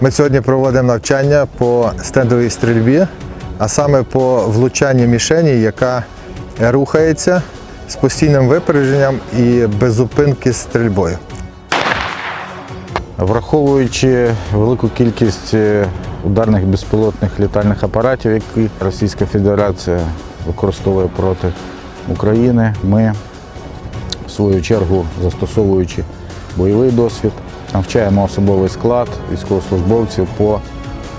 Ми сьогодні проводимо навчання по стендовій стрільбі, а саме по влучанні мішені, яка рухається з постійним випередженням і без зупинки стрільбою. Враховуючи велику кількість е, ударних безпілотних літальних апаратів, які Російська Федерація використовує проти України, ми в свою чергу, застосовуючи бойовий досвід, навчаємо особовий склад військовослужбовців по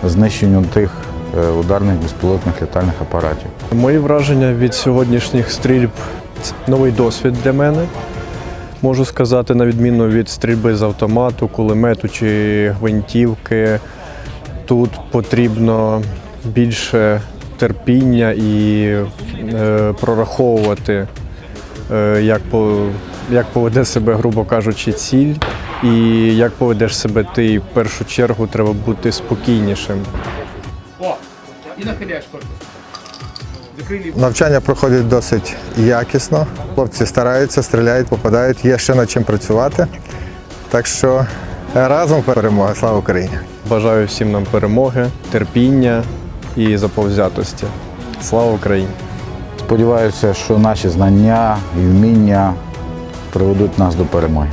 знищенню тих е, ударних безпілотних літальних апаратів. Мої враження від сьогоднішніх стрільб це новий досвід для мене. Можу сказати, на відміну від стрільби з автомату, кулемету чи гвинтівки, тут потрібно більше терпіння і е, прораховувати, е, як, по, як поведе себе, грубо кажучи, ціль, і як поведеш себе ти. В першу чергу треба бути спокійнішим. О, і нахиляєш корпус. Навчання проходить досить якісно. Хлопці стараються, стріляють, попадають, є ще над чим працювати. Так що разом перемога. Слава Україні! Бажаю всім нам перемоги, терпіння і заповзятості. Слава Україні! Сподіваюся, що наші знання і вміння приведуть нас до перемоги.